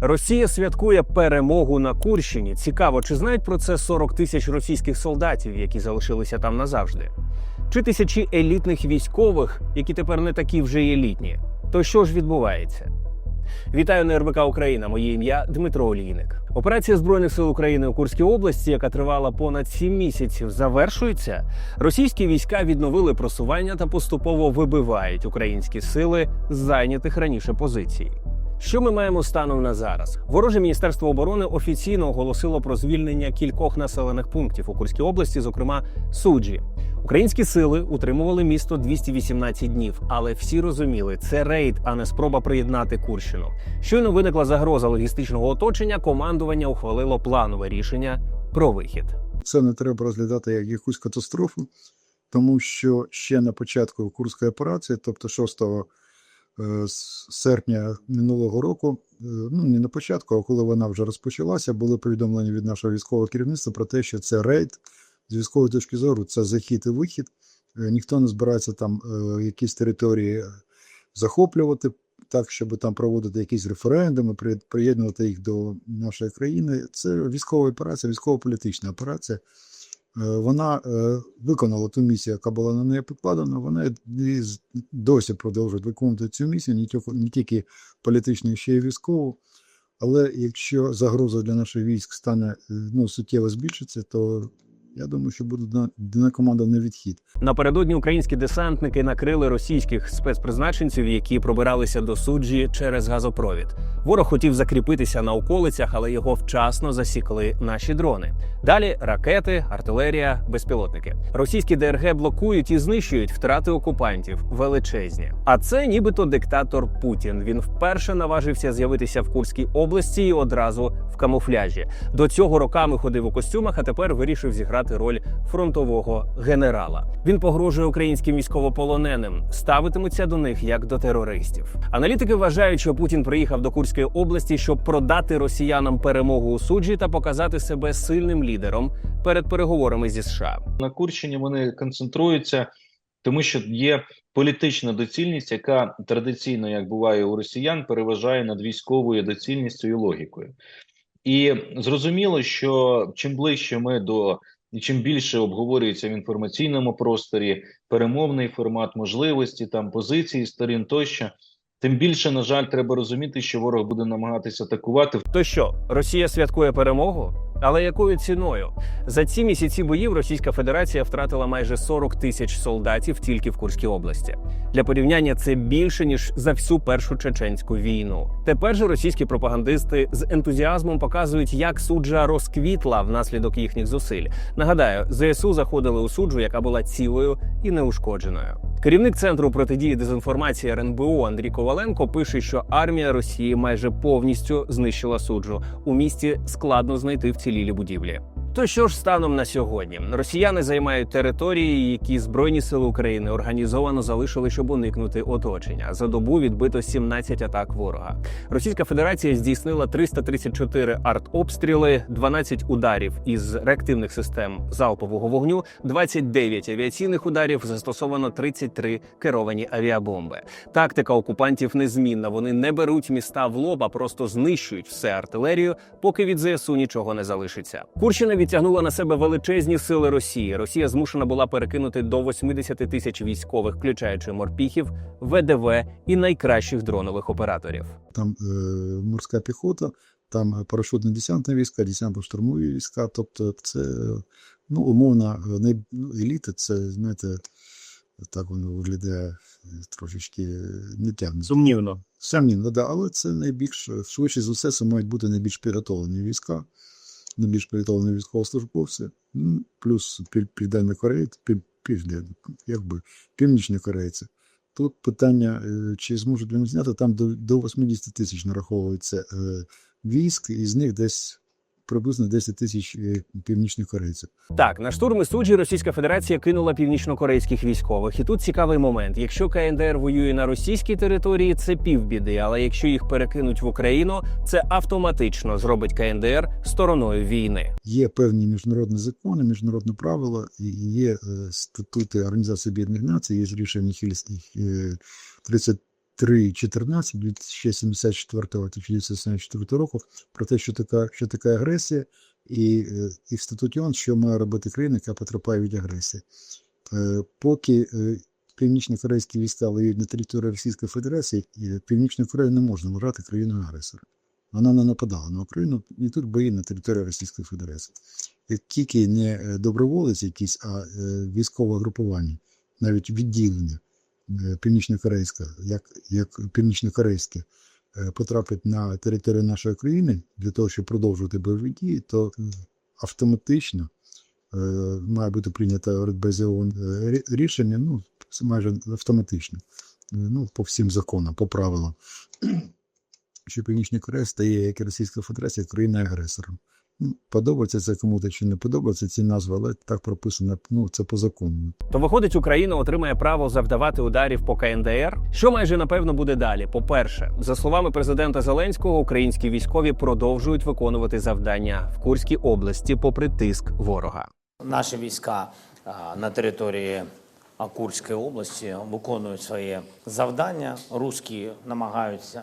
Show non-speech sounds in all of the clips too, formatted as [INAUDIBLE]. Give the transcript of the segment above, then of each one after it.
Росія святкує перемогу на Курщині. Цікаво, чи знають про це 40 тисяч російських солдатів, які залишилися там назавжди? Чи тисячі елітних військових, які тепер не такі вже й елітні? То що ж відбувається? Вітаю на РБК Україна. Моє ім'я Дмитро Олійник. Операція збройних сил України у Курській області, яка тривала понад сім місяців, завершується. Російські війська відновили просування та поступово вибивають українські сили з зайнятих раніше позицій. Що ми маємо станом на зараз? Вороже міністерство оборони офіційно оголосило про звільнення кількох населених пунктів у Курській області, зокрема суджі. Українські сили утримували місто 218 днів, але всі розуміли, це рейд, а не спроба приєднати Курщину. Щойно виникла загроза логістичного оточення. Командування ухвалило планове рішення про вихід. Це не треба розглядати як якусь катастрофу, тому що ще на початку Курської операції, тобто 6 е, с- серпня минулого року, е, ну не на початку, а коли вона вже розпочалася, були повідомлення від нашого військового керівництва про те, що це рейд з військової точки зору, це захід і вихід. Е, Ніхто не збирається там якісь території захоплювати, так, щоб там проводити якісь референдуми, приєднувати їх до нашої країни. Це військова операція, військово-політична операція. Е, Вона е, виконала ту місію, яка була на неї покладена. Вона досі продовжує виконувати цю місію, не тільки, політичну, ще й військову. Але якщо загроза для наших військ стане е, ну, суттєво збільшиться, то я думаю, що буде дана- команда на відхід. Напередодні українські десантники накрили російських спецпризначенців, які пробиралися до суджі через газопровід. Ворог хотів закріпитися на околицях, але його вчасно засікли наші дрони. Далі ракети, артилерія, безпілотники. Російські ДРГ блокують і знищують втрати окупантів величезні. А це нібито диктатор Путін. Він вперше наважився з'явитися в Курській області і одразу камуфляжі. До цього роками ходив у костюмах, а тепер вирішив зіграти роль фронтового генерала. Він погрожує українським військовополоненим, ставитимуться до них як до терористів. Аналітики вважають, що Путін приїхав до Курської області, щоб продати росіянам перемогу у суджі та показати себе сильним лідером перед переговорами зі США. на Курщині вони концентруються, тому що є політична доцільність, яка традиційно, як буває у росіян, переважає над військовою доцільністю і логікою. І зрозуміло, що чим ближче ми до і чим більше обговорюється в інформаційному просторі перемовний формат можливості, там позиції сторін тощо, тим більше, на жаль, треба розуміти, що ворог буде намагатися атакувати То що, Росія святкує перемогу? Але якою ціною? За ці місяці боїв Російська Федерація втратила майже 40 тисяч солдатів тільки в Курській області. Для порівняння це більше ніж за всю першу чеченську війну. Тепер же російські пропагандисти з ентузіазмом показують, як суджа розквітла внаслідок їхніх зусиль. Нагадаю, ЗСУ заходили у суджу, яка була цілою і неушкодженою. Керівник центру протидії дезінформації РНБО Андрій Коваленко пише, що армія Росії майже повністю знищила суджу. У місті складно знайти вцілілі будівлі. То що ж станом на сьогодні? Росіяни займають території, які збройні сили України організовано залишили, щоб уникнути оточення. За добу відбито 17 атак ворога. Російська Федерація здійснила 334 артобстріли, 12 ударів із реактивних систем залпового вогню, 29 авіаційних ударів. Застосовано 33 керовані авіабомби. Тактика окупантів незмінна. Вони не беруть міста в лоб, а просто знищують все артилерію, поки від ЗСУ нічого не залишиться. Курщина відтягнула на себе величезні сили Росії. Росія змушена була перекинути до 80 тисяч військових, включаючи морпіхів, ВДВ і найкращих дронових операторів. Там е, морська піхота, там парашютно-десантні війська, десантно-штурмові війська. Тобто, це ну, умовно е, не, ну, еліта, це знаєте, так воно виглядає е, трошечки е, не тягне. Сумнівно. Сумнівно, да, але це найбільш швидше за все, це мають бути найбільш підготовлені війська, найбільш підготовлені військовослужбовці, ну, плюс пів- південний корейці, пів, якби північні корейці. Тут питання, е, чи зможуть вони зняти, там до, до 80 тисяч нараховується е, військ, і з них десь приблизно 10 тисяч е, північних корейців. Так, на штурми суджі Російська Федерація кинула північнокорейських військових. І тут цікавий момент: якщо КНДР воює на російській території, це півбіди. Але якщо їх перекинуть в Україну, це автоматично зробить КНДР стороною війни. Є певні міжнародні закони, міжнародні правила, є е, статути Організації Об'єднаних Націй, є рішення Хільських е, 30 3.14 2074 року про те, що така, що така агресія, і, е, і в статуті що має робити країна, яка потрапляє від агресії. Е, Поки е, північно-корейські війська воюють на території Російської Федерації, і Північну Корею не можна вважати країною агресором. Вона не нападала на Україну, і тут бої на території Російської Федерації. Тільки не доброволець якийсь, а військове групування, навіть відділення е, північно-корейське, як, як північно-корейське, е, потрапить на територію нашої країни для того, щоб продовжувати бойові дії, то е, автоматично має бути прийнято ООН рішення, ну, майже автоматично, ну, по всім законам, по правилам, [CLEARS THROAT] що Північна Корея стає, як і Російська Федерація, країною-агресором. Ну, подобається це кому-то чи не подобається ці назви, але так прописано, ну, це по закону. То виходить, Україна отримає право завдавати ударів по КНДР. Що майже напевно буде далі? По-перше, за словами президента Зеленського, українські військові продовжують виконувати завдання в Курській області, попри тиск ворога. Наші війська на території а, Курської області виконують своє завдання. Руські намагаються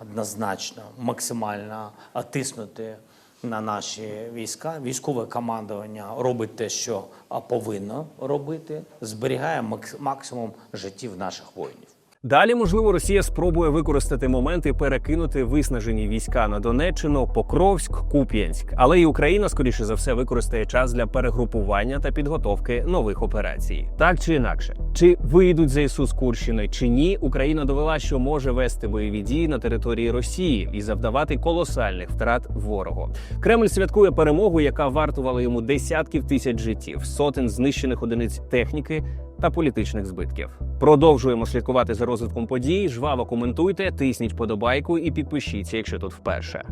однозначно максимально тиснути на наші війська. Військове командування робить те, що повинно робити, зберігає максимум життів наших воїнів. Далі, можливо, Росія спробує використати момент і перекинути виснажені війська на Донеччину, Покровськ, Куп'янськ. Але і Україна, скоріше за все, використає час для перегрупування та підготовки нових операцій. Так чи інакше, чи вийдуть ЗСУ з Курщини, чи ні, Україна довела, що може вести бойові дії на території Росії і завдавати колосальних втрат ворогу. Кремль святкує перемогу, яка вартувала йому десятків тисяч життів, сотень знищених одиниць техніки та політичних збитків. Продовжуємо слідкувати за розвитком подій. Жваво коментуйте, тисніть подобайку і підпишіться, якщо тут вперше.